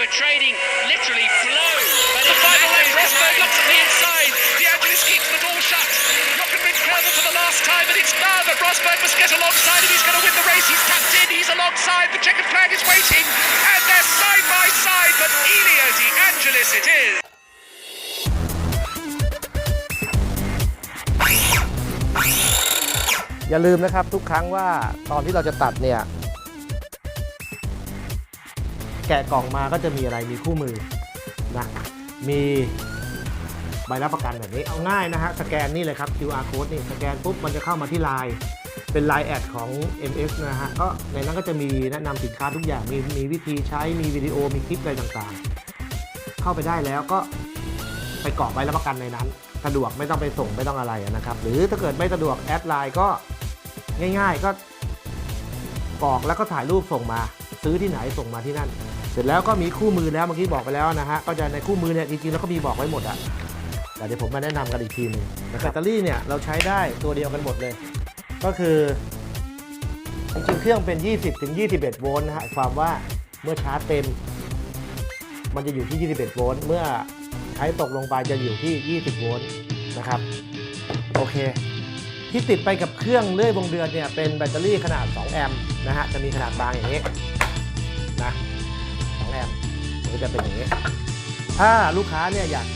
were trading literally flow. But The final lap, Matthews Rosberg behind. looks at the inside. De Angelis keeps the door shut. Jochen Rindt for the last time, and it's now that Rosberg must get alongside him. He's going to win the race. He's tapped in. He's alongside. The checkered flag is waiting, and they're side by side. But Elio De Angelis it is. อย่าลืมนะครับทุกครั้งว่าตอนที่เราจะตัดเนี่ย แกะกล่องมาก็จะมีอะไรมีคู่มือนะมีใบรับประกันแบบนี้เอาง่ายนะฮะสแกนนี่เลยครับ QR code นี่สแกนปุ๊บมันจะเข้ามาที่ไลน์เป็นไลน์แอดของ MS นะฮะก็ในนั้นก็จะมีแนะนำสินค้าทุกอย่างมีมีวิธีใช้มีวิดีโอมีคลิปอะไรต่างๆ เข้าไปได้แล้วก็ไปกรอกใบรับประกันในนั้น สะดวกไม่ต้องไปส่งไม่ต้องอะไรนะครับ หรือถ้าเกิดไม่สะดวกแอดไลน์ก็ง่าย ๆ ก็กรอกแล้วก็ถ่ายรูปส่งมา ซื้อที่ไหนส่งมาที่นั่น เสร็จแล้วก็มีคู่มือแล้วเมื่อกี้บอกไปแล้วนะฮะก็จะในคู่มือเนี่ยจริงๆแล้วก็มีบอกไว้หมดอะแต่เดี๋ยวผมมาแนะนำกันอีกทีนึงแบตเตอรี่เนี่ยเราใช้ได้ตัวเดียวกันหมดเลย ก็คือจริงๆเครื่องเป็น 20ถึง21 โวลต์นะฮะความว่าเมื่อชาร์จเต็ม มันจะอยู่ที่ 21 โวลต์เมื่อใช้ตกลงไปจะอยู่ที่ 20 โวลต์นะครับโอเค ที่ติดไปกับเครื่องเลื่อยวงเดือนเนี่ยเป็นแบตเตอรี่ขนาด 2 แอมป์นะฮะจะมีขนาดบางอย่างนี้นะ แอมมันก็จะเป็นอย่างนี้ ถ้าลูกค้าเนี่ยอยาก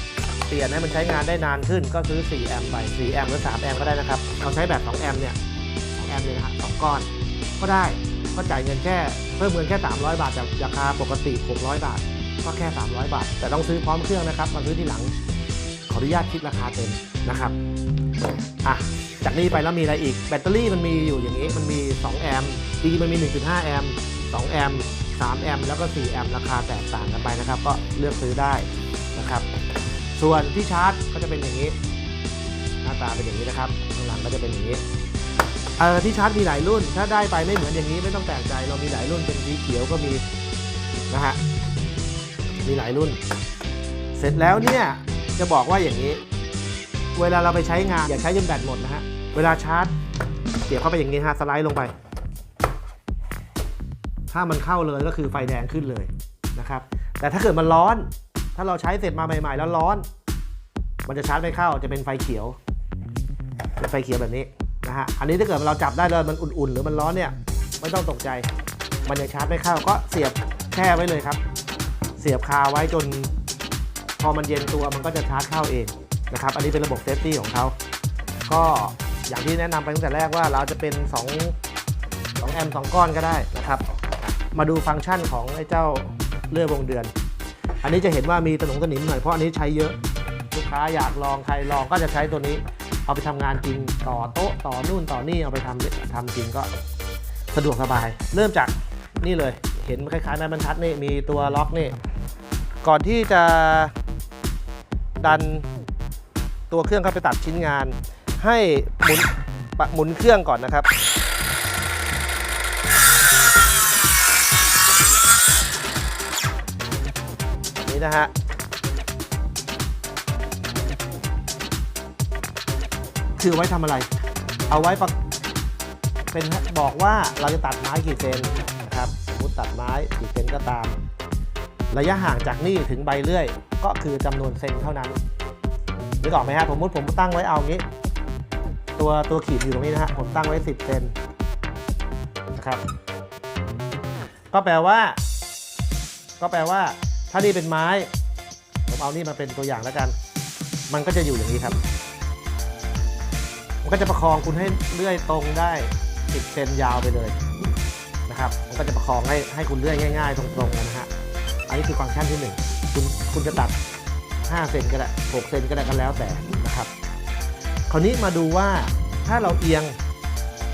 เปลี่ยนให้มันใช้งานได้นานขึ้นก็ซื้อ 4 แอมป์ไป 4 แอมป์หรือ 3 แอมป์ก็ได้นะครับ เราใช้แบบ 2 แอมป์เนี่ย2แอมป์เลยนะฮะสองก้อน ก็ได้ ก็จ่ายเงินแค่เพิ่มเงินแค่ 300 บาทจากราคาปกติ 600 บาท ก็แค่ 300 บาท แต่ต้องซื้อพร้อมเครื่องนะครับ มาซื้อทีหลัง ขออนุญาตคิดราคาเต็มนะครับ อะ จากนี้ไปแล้วมีอะไรอีก แบตเตอรี่มันมีอยู่อย่างนี้ มันมี 2 แอมป์จริงๆมันมี 1.5 แอมป์2แอมป์ 3 แอมป์แล้วก็ 4 แอมป์ราคาแตกต่างกันไปนะครับ ก็เลือกซื้อได้นะครับ ส่วนที่ชาร์จก็จะเป็นอย่างนี้ หน้าตาเป็นอย่างนี้นะครับข้างหลังก็จะเป็นอย่างนี้เอ่อที่ชาร์จมีหลายรุ่น ถ้าได้ไปไม่เหมือนอย่างนี้ไม่ต้องแปลกใจเรามีหลายรุ่นเป็นสีเขียวก็มีนะฮะมีหลายรุ่น เสร็จแล้วเนี่ยจะบอกว่าอย่างนี้ เวลาเราไปใช้งานอย่าใช้จนแบตหมดนะฮะเวลาชาร์จเสียบเข้าไปอย่างนี้ฮะสไลด์ลงไป ถ้ามันเข้าเลยก็คือไฟแดงขึ้นเลยนะครับ แต่ถ้าเกิดมันร้อน ถ้าเราใช้เสร็จมาใหม่ ๆ แล้วร้อน มันจะชาร์จไม่เข้าจะเป็นไฟเขียวเป็นไฟเขียวแบบนี้นะฮะ อันนี้ถ้าเกิดเราจับได้เลยมันอุ่นๆ หรือมันร้อนเนี่ยไม่ต้องตกใจ มันยังชาร์จไม่เข้าก็เสียบแช่ไว้เลยครับ เสียบคาไว้จน พอมันเย็นตัวมันก็จะชาร์จเข้าเองนะครับ อันนี้เป็นระบบเซฟตี้ของเขา ก็อย่างที่แนะนำไปตั้งแต่แรกว่าเราจะเป็น 2 2 แอมป์2ก้อนก็ได้นะครับ มาดูฟังก์ชันของไอ้เจ้าเลื่อยวงเดือน อันนี้จะเห็นว่ามีตะหนงตะหนิมหน่อยเพราะอันนี้ใช้เยอะ ลูกค้าอยากลองใครลองก็จะใช้ตัวนี้ เอาไปทำงานจริงต่อโต๊ะต่อนู่นต่อนี่เอาไปทำทำจริงก็สะดวกสบาย เริ่มจากนี่เลย เห็นคล้ายๆไม้บรรทัดนี่มีตัวล็อกนี่ ก่อนที่จะดันตัวเครื่องเข้าไปตัดชิ้นงาน ให้หมุนปะหมุนเครื่องก่อนนะครับ นี่นะฮะคือไว้ทำอะไร เอาไว้ประเป็นบอกว่าเราจะตัดไม้กี่เซนนะครับสมมติตัดไม้กี่เซนก็ตาม ระยะห่างจากนี่ถึงใบเลื่อย ก็คือจำนวนเซนเท่านั้นนึกออกไหมฮะผมมติผมตั้งไว้เอางี้ ตัวตัวขีดอยู่ตรงนี้นะฮะผมตั้งไว้ 10เซนนะครับ ก็แปลว่า ก็แปลว่า ถ้านี่เป็นไม้ ผมเอานี่มาเป็นตัวอย่างแล้วกัน มันก็จะอยู่อย่างนี้ครับ มันก็จะประคองคุณให้เลื่อยตรงได้10เซนยาวไปเลยนะครับ มันก็จะประคองให้ให้คุณเลื่อยง่าย ๆ ตรงๆนะฮะ อันนี้คือฟังก์ชันที่ 1 คุณคุณจะตัด 5 เซนก็ได้6เซนก็ได้กันแล้วแต่นะครับ คราวนี้มาดูว่าถ้าเราเอียง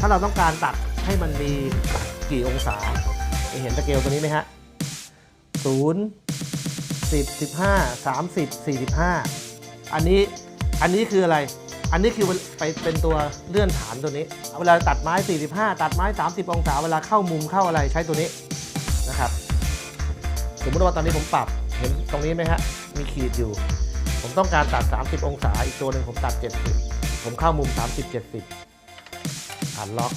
ถ้าเราต้องการตัดให้มันมีกี่องศา เห็นสเกลตัวนี้ไหมฮะ0 10 15 30 45 อันนี้อันนี้คืออะไร อันนี้คือไปเป็นตัวเลื่อนฐานตัวนี้ เวลาตัดไม้ 45 ตัดไม้ 30 องศา เวลาเข้ามุมเข้าอะไรใช้ตัวนี้นะครับ สมมติว่าตอนนี้ผมปรับเห็นตรงนี้ไหมฮะ มีขีดอยู่ ผมต้องการตัด 30 องศา อีกตัวหนึ่งผมตัด 70 ผมเข้ามุม 30 70อ่านล็อก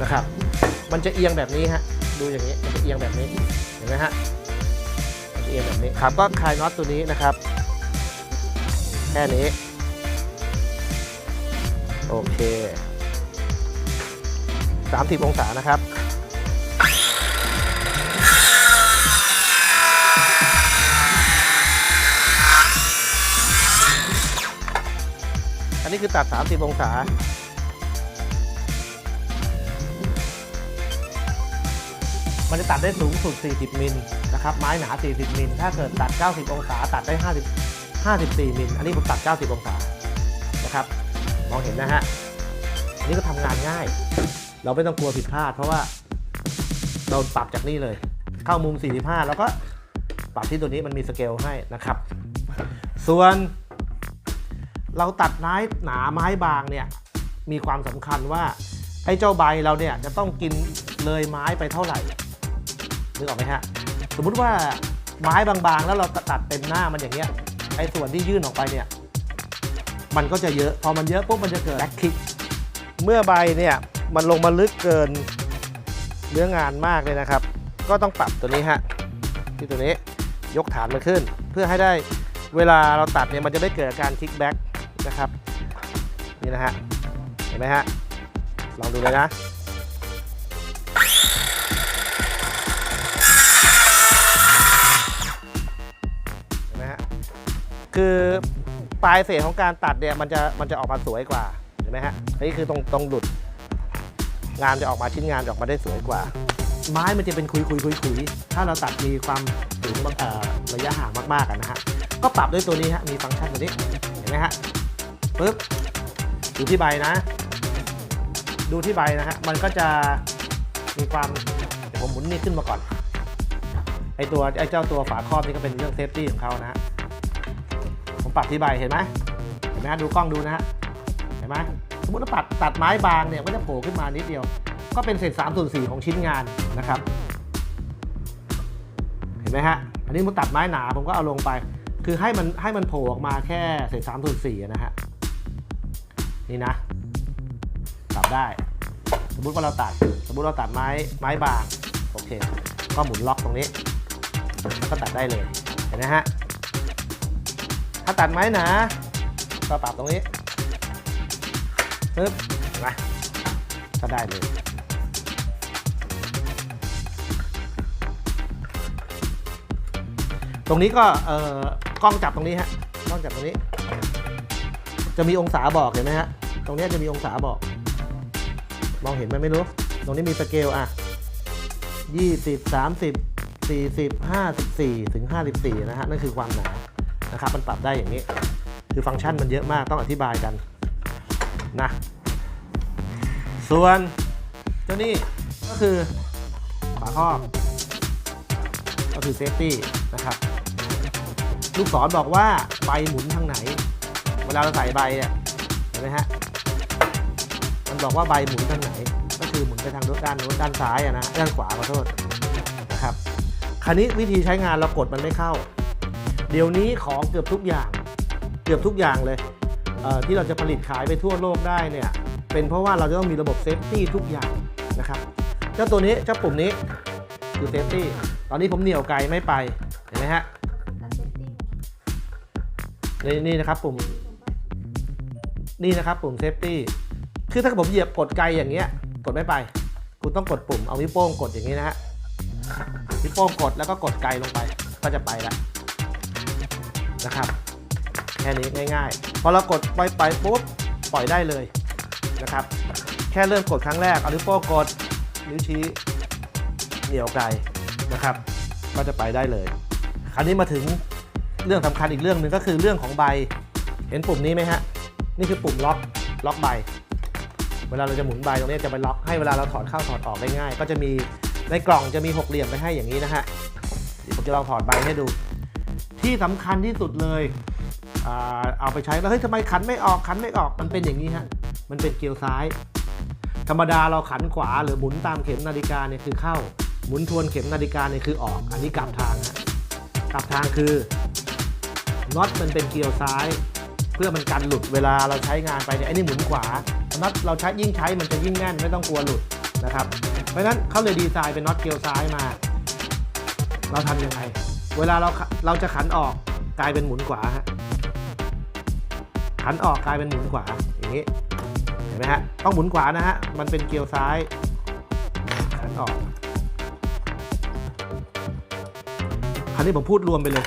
นะครับ มันจะเอียงแบบนี้ฮะ ดูอย่างนี้มันจะเอียงแบบนี้เห็นไหมฮะมันจะเอียงแบบนี้ครับก็คลายน็อตตัวนี้นะครับ แค่นี้ โอเค 30 องศานะครับอันนี้คือตัด 30 องศา มันจะตัดได้สูงสุด 40 มิลนะครับ ไม้หนา 40 มิล ถ้าเกิดตัด 90 องศา ตัดได้ 50 54 มิล อันนี้ผมตัด 90 องศา นะครับ มองเห็นนะฮะ อันนี้ก็ทำงานง่าย เราไม่ต้องกลัวผิดพลาด เพราะว่าเราปรับจากนี่เลย เข้ามุม 45 แล้วก็ปรับที่ตัวนี้มันมีสเกลให้นะครับ ส่วน เราตัดไม้หนาไม้บางเนี่ย มีความสำคัญว่าไอ้เจ้าใบเราเนี่ยจะต้องกินเลยไม้ไปเท่าไหร่ นึกออกไหมฮะ สมมุติว่าไม้บางๆ แล้วเราตัดเต็มหน้ามันอย่างเงี้ยไอ้ส่วนที่ยื่นออกไปเนี่ย มันก็จะเยอะ พอมันเยอะปุ๊บมันจะเกิดแบ็คคิก เมื่อใบเนี่ยมันลงมาลึกเกินเนื้องานมากเลยนะครับ ก็ต้องปรับตัวนี้ฮะ ที่ตัวนี้ยกฐานมันขึ้น เพื่อให้ได้เวลาเราตัดเนี่ยมันจะไม่เกิดอาการคิกแบ็กนะครับ นี่นะฮะ เห็นไหมฮะ ลองดูเลยนะ คือปลายเศษของการตัดเนี่ยมันจะมันจะออกมาสวยกว่าเห็นไหมฮะนี่คือตรงตรงหลุด งานจะออกมาชิ้นงานจะออกมาได้สวยกว่า ไม้มันจะเป็นคุยคุยคุยคุยถ้าเราตัดมีความสูงระยะห่างมากๆกันนะฮะก็ปรับด้วยตัวนี้ฮะมีฟังก์ชันตัวนี้เห็นไหมฮะปึ๊บดูที่ใบนะ ดูที่ใบนะฮะมันก็จะมีความเดี๋ยวผมหมุนนี่ขึ้นมาก่อนไอตัวไอเจ้าตัวฝาครอบนี่ก็เป็นเรื่องเซฟตี้ของเขานะฮะ ผมปรับที่ใบเห็นไหมเห็นไหมฮะดูกล้องดูนะฮะเห็นไหมสมมติว่าตัดตัดไม้บางเนี่ยก็จะโผล่ขึ้นมานิดเดียว ก็เป็นเศษ3ส่วน4ของชิ้นงานนะครับ เห็นไหมฮะอันนี้ผมตัดไม้หนาผมก็เอาลงไป คือให้มันให้มันโผล่ออกมาแค่เศษ3ส่วน4นะฮะนี่นะปรับได้ สมมติว่าเราตัด สมมติเราตัดไม้ไม้บางโอเค ก็หมุนล็อกตรงนี้ ก็ตัดได้เลยเห็นไหมฮะ ถ้าตัดไม้หนาก็ปรับตรงนี้ปึ๊บนไหมก็ได้เลย ตรงนี้ก็เอ่อกล้องจับตรงนี้ฮะกล้องจับตรงนี้ จะมีองศาบอกเห็นไหมฮะตรงนี้จะมีองศาบอก มองเห็นไหมไม่รู้ ตรงนี้มีสเกลอะ20 30 40 54ถึง54นะฮะนั่นคือความหนา นะครับมันปรับได้อย่างนี้ คือฟังก์ชันมันเยอะมากต้องอธิบายกันนะส่วนเจ้านี่ก็คือฝาครอบก็คือเซฟตี้นะครับลูกศรบอกว่าใบหมุนทางไหน เวลาเราใส่ใบเนี่ยเห็นไหมฮะมันบอกว่าใบหมุนทางไหน ก็คือหมุนไปทางด้านโน้นด้านซ้ายอะนะด้านขวาขอโทษนะครับคราวนี้วิธีใช้งานเรากดมันไม่เข้า เดี๋ยวนี้ของเกือบทุกอย่าง เกือบทุกอย่างเลยเที่เราจะผลิตขายไปทั่วโลกได้เนี่ยเป็นเพราะว่าเราจะต้องมีระบบเซฟตี้ทุกอย่างนะครับเจ้าตัวนี้เจ้าปุ่มนี้คือเซฟตี้ตอนนี้ผมเหนี่ยวไกลไม่ไปเห็นไหมฮะนี่นี่นะครับปุ่มนี่นะครับปุ่มเซฟตี้คือถ้าผมเหยียบกดไกลอย่างเงี้ยกดไม่ไป คุณต้องกดปุ่มเอานิ้วโป้งกดอย่างนี้นะฮะนิ้วโป้งกดแล้วก็กดไกลลงไปก็จะไปแล้ว นะครับ แค่นี้ง่ายๆ พอเรากดไปไปปุ๊บปล่อยได้เลยนะครับ แค่เริ่มกดครั้งแรกเอานิ้วโป้งกดนิ้วชี้เหนี่ยวไกลนะครับ ก็จะไปได้เลย คราวนี้มาถึงเรื่องสำคัญอีกเรื่องหนึ่งก็คือเรื่องของใบ เห็นปุ่มนี้ไหมฮะ นี่คือปุ่มล็อกล็อกใบ เวลาเราจะหมุนใบตรงนี้จะไปล็อกให้เวลาเราถอดเข้าถอดออกได้ง่าย ก็จะมีในกล่องจะมีหกเหลี่ยมไปให้อย่างนี้นะฮะเดี๋ยวผมจะลองถอดใบให้ดู ที่สำคัญที่สุดเลยเอาไปใช้แล้วเฮ้ยทำไมขันไม่ออกขันไม่ออกมันเป็นอย่างนี้ฮะมันเป็นเกลียวซ้าย ธรรมดาเราขันขวาหรือหมุนตามเข็มนาฬิกาเนี่ยคือเข้า หมุนทวนเข็มนาฬิกาเนี่ยคือออก อันนี้กลับทางฮะกลับทางคือน็อตมันเป็นเกลียวซ้าย เพื่อมันกันหลุดเวลาเราใช้งานไปเนี่ยไอ้นี่หมุนขวาน็อตเราใช้ยิ่งใช้มันจะยิ่งแน่นไม่ต้องกลัวหลุดนะครับ เพราะฉะนั้นเขาเลยดีไซน์เป็นน็อตเกลียวซ้ายมา เราทำยังไง เวลาเราเราจะขันออกกลายเป็นหมุนขวาฮะขันออกกลายเป็นหมุนขวาอย่างนี้เห็นไหมฮะต้องหมุนขวานะฮะมันเป็นเกลียวซ้ายขันออกคราวนี้ผมพูดรวมไปเลย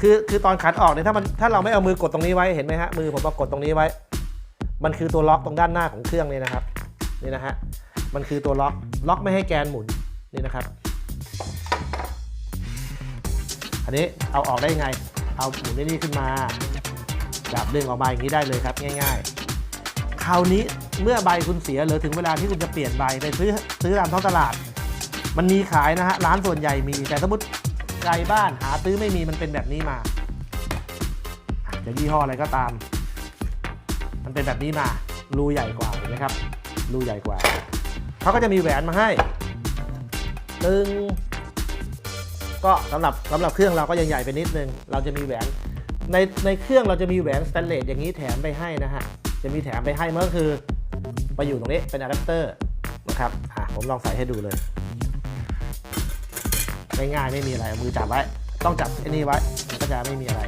คือคือตอนขันออกเนี่ยถ้ามันถ้าเราไม่เอามือกดตรงนี้ไว้เห็นไหมฮะมือผมประกดตรงนี้ไว้ มันคือตัวล็อกตรงด้านหน้าของเครื่องนี่นะครับนี่นะฮะมันคือตัวล็อกล็อกไม่ให้แกนหมุนนี่นะครับ อันนี้เอาออกได้ยังไง เอาหมุนนี่ขึ้นมาจับดึงออกมาอย่างนี้ได้เลยครับง่าย ๆ คราวนี้เมื่อใบคุณเสียหรือถึงเวลาที่คุณจะเปลี่ยนใบไปซื้อซื้อตามท้องตลาด มันมีขายนะฮะร้านส่วนใหญ่มี แต่สมมติไกลบ้านหาซื้อไม่มีมันเป็นแบบนี้มาอะจะยี่ห้ออะไรก็ตาม มันเป็นแบบนี้มารูใหญ่กว่าเห็นไหมครับรูใหญ่กว่าเขาก็จะมีแหวนมาให้ตึง ก็สำหรับสำหรับเครื่องเราก็ยังใหญ่ไปนิดนึง เราจะมีแหวน ในในเครื่องเราจะมีแหวนสแตนเลสอย่างนี้แถมไปให้นะฮะ จะมีแถมไปให้มันก็คือไปอยู่ตรงนี้เป็นอะแดปเตอร์นะครับอะผมลองใส่ให้ดูเลย ง่ายๆไม่มีอะไรมือจับไว้ ต้องจับไอ้นี่ไว้ก็จะไม่มีอะไร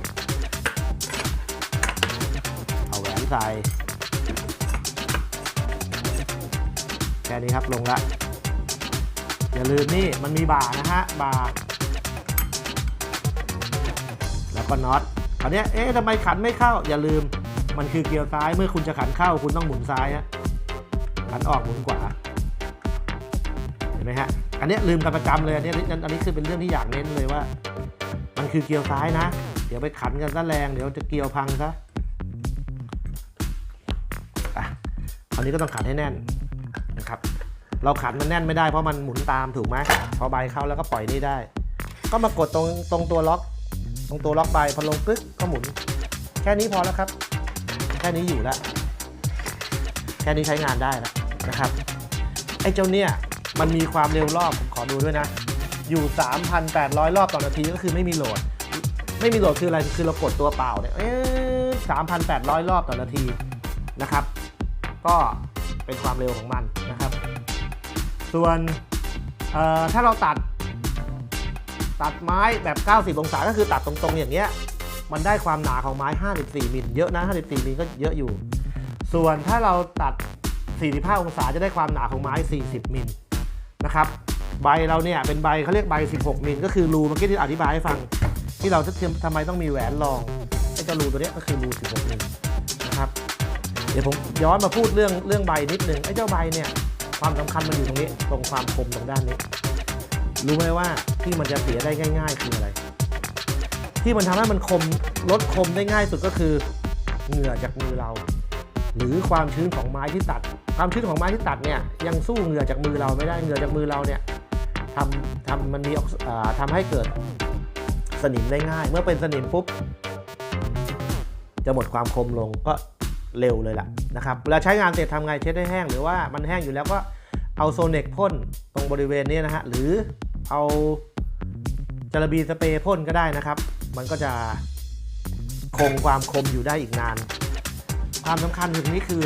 เอาแหวนใส่แค่นี้ครับลงละอย่าลืมนี่มันมีบ่านะฮะบ่า ก็น็อตคราวนี้เอ๊ะทำไมขันไม่เข้า อย่าลืม มันคือเกียร์ซ้ายเมื่อคุณจะขันเข้า คุณต้องหมุนซ้ายฮะขันออกหมุนขวาเห็นไหมฮะอันนี้ลืมกันประจำเลยอันนี้อันนี้คือเป็นเรื่องที่อยากเน้นเลยว่า มันคือเกียร์ซ้ายนะ เดี๋ยวไปขันกันซะแรงเดี๋ยวจะเกียร์พังซะอะคราวนี้ก็ต้องขันให้แน่นนะครับ เราขันมันแน่นไม่ได้เพราะมันหมุนตามถูกไหมพอใบเข้าแล้วก็ปล่อยนี่ได้ ก็มากดตรงตรงตัวล็อก ตรงตัวล็อกใบพอลงปึ๊กก็หมุน แค่นี้พอแล้วครับ แค่นี้อยู่แล้ว แค่นี้ใช้งานได้แล้วนะครับไอ้เจ้าเนี่ยมันมีความเร็วรอบผมขอดูด้วยนะ อยู่ 3,800 รอบต่อนาทีก็คือไม่มีโหลด ไม่มีโหลดคืออะไรคือเรากดตัวเปล่าเนี่ยเอ๊ะ3,800รอบต่อนาทีนะครับ ก็เป็นความเร็วของมันนะครับ ส่วนเออถ้าเราตัด ตัดไม้แบบ 90 องศาก็คือตัดตรงๆ อย่างเงี้ย มันได้ความหนาของไม้ 54 มิล เยอะนะ 54 มิลก็เยอะอยู่ ส่วนถ้าเราตัด 45 องศาจะได้ความหนาของไม้ 40 มิลนะครับ ใบเราเนี่ยเป็นใบเขาเรียกใบ 16 มิล ก็คือรูเมื่อกี้ที่อธิบายให้ฟัง ที่เราจะทำไมต้องมีแหวนรองไอ้เจ้ารูตัวเนี้ยก็คือรู 16 มิลนะครับ เดี๋ยวผมย้อนมาพูดเรื่องเรื่องใบนิดนึง ไอ้เจ้าใบเนี่ยความสำคัญมันอยู่ตรงนี้ ตรงความคมตรงด้านนี้ รู้ไหมว่าที่มันจะเสียได้ง่าย ๆ คืออะไร ที่มันทำให้มันคมลดคมได้ง่ายสุดก็คือเหงื่อจากมือเรา หรือความชื้นของไม้ที่ตัด ความชื้นของไม้ที่ตัดเนี่ยยังสู้เหงื่อจากมือเราไม่ได้เหงื่อจากมือเราเนี่ยทำทำมันมีออกทำให้เกิดสนิมได้ง่าย เมื่อเป็นสนิมปุ๊บจะหมดความคมลงก็เร็วเลยล่ะนะครับเวลาใช้งานเสร็จทำไงเช็ดให้แห้งหรือว่ามันแห้งอยู่แล้วก็เอาโซเนกพ่นตรงบริเวณนี้นะฮะหรือ เอาจาระบีสเปรย์พ่นก็ได้นะครับ มันก็จะคงความคมอยู่ได้อีกนาน ความสำคัญถึงนี้คือ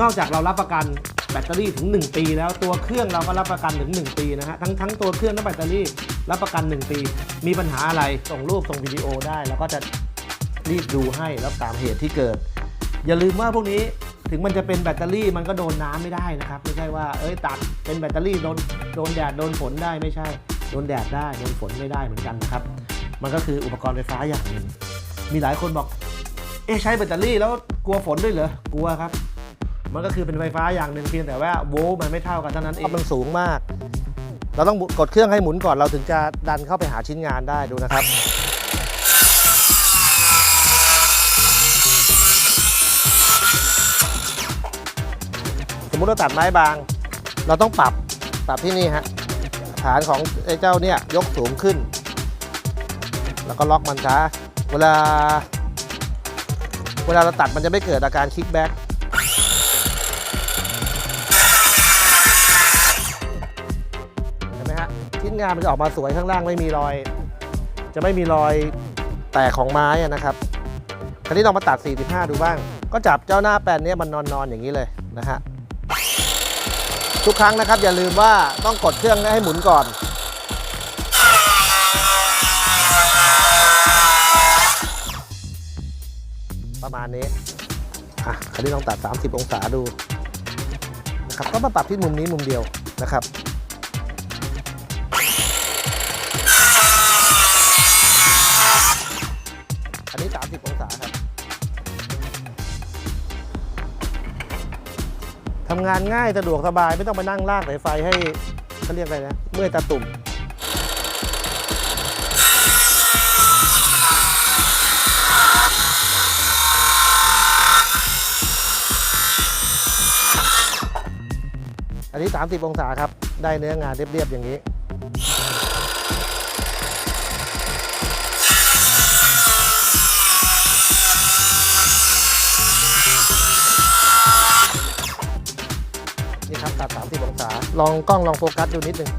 นอกจากเรารับประกันแบตเตอรี่ถึง 1 ปี แล้วตัวเครื่องเราก็รับประกันถึง 1 ปีนะฮะทั้งทั้งตัวเครื่องและแบตเตอรี่รับประกัน 1 ปี มีปัญหาอะไรส่งรูปส่งวิดีโอได้ แล้วก็จะรีบดูให้แล้วตามเหตุที่เกิด อย่าลืมว่าพวกนี้ ถึงมันจะเป็นแบตเตอรี่มันก็โดนน้ำไม่ได้นะครับ ไม่ใช่ว่าเอ้ยตัดเป็นแบตเตอรี่โดนโดนแดดโดนฝนได้ไม่ใช่ โดนแดดได้โดนฝนไม่ได้เหมือนกันนะครับ มันก็คืออุปกรณ์ไฟฟ้าอย่างหนึ่งมีหลายคนบอก เอ๊ใช้แบตเตอรี่แล้วกลัวฝนด้วยเหรอกลัวครับ มันก็คือเป็นไฟฟ้าอย่างหนึ่งเพียงแต่ว่าโวลต์มันไม่เท่ากันเท่านั้นเองมันสูงมาก เราต้องกดเครื่องให้หมุนก่อนเราถึงจะดันเข้าไปหาชิ้นงานได้ดูนะครับ ติเราตัดไม้บาง เราต้องปรับปรับที่นี่ฮะฐานของไอ้เจ้าเนี่ยยกสูงขึ้น แล้วก็ล็อกมันช้าเวลา เวลาเราตัดมันจะไม่เกิดอาการคิกแบ็กเห็นไหมฮะชิ้นงานมันจะออกมาสวยข้างล่างไม่มีรอย จะไม่มีรอยแตกของไม้นะครับคราวนี้เรามาตัด 45 ดูบ้าง ก็จับเจ้าหน้าแปลนนี้มันนอนๆอย่างนี้เลยนะฮะ ทุกครั้งนะครับ อย่าลืมว่าต้องกดเครื่องให้หมุนก่อน ประมาณนี้อะคราวนี้ลองตัด 30 องศาดูนะครับก็มาปรับที่มุมนี้มุมเดียวนะครับอันนี้ 30 องศาครับ ทำงานง่ายสะดวกสบายไม่ต้องไปนั่งลากสายไฟให้เขาเรียกอะไรนะเมื่อยตาตุ่มอันนี้ 30 องศาครับ ได้เนื้องานเรียบ ๆ อย่างนี้ ลองกล้องลองโฟกัสดูนิดหนึ่ง